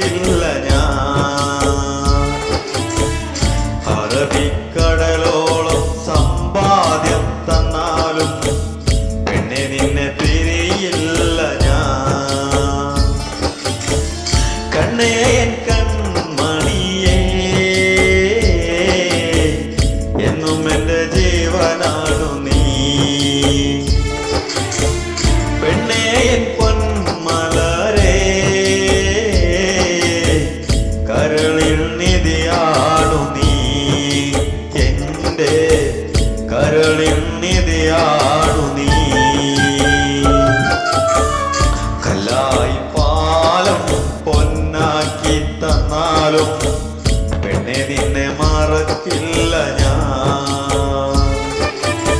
മറക്കില്ല ഞാൻ. അറബിക്കടലോളം സമ്പാദ്യം തന്നാലും പെണ്ണെ നിന്നെ തിരിയില്ല ഞാൻ. കണ്ണേ കൺമണിയേ എന്നും എന്റെ ജീവനാണു നീ. പെണ്ണേ കരളിന്നിതയാണു നീ. കല്ലായി പാലം പൊന്നാക്കി തന്നാലും പെണ്ണെ നിന്നെ മറക്കില്ല ഞാൻ.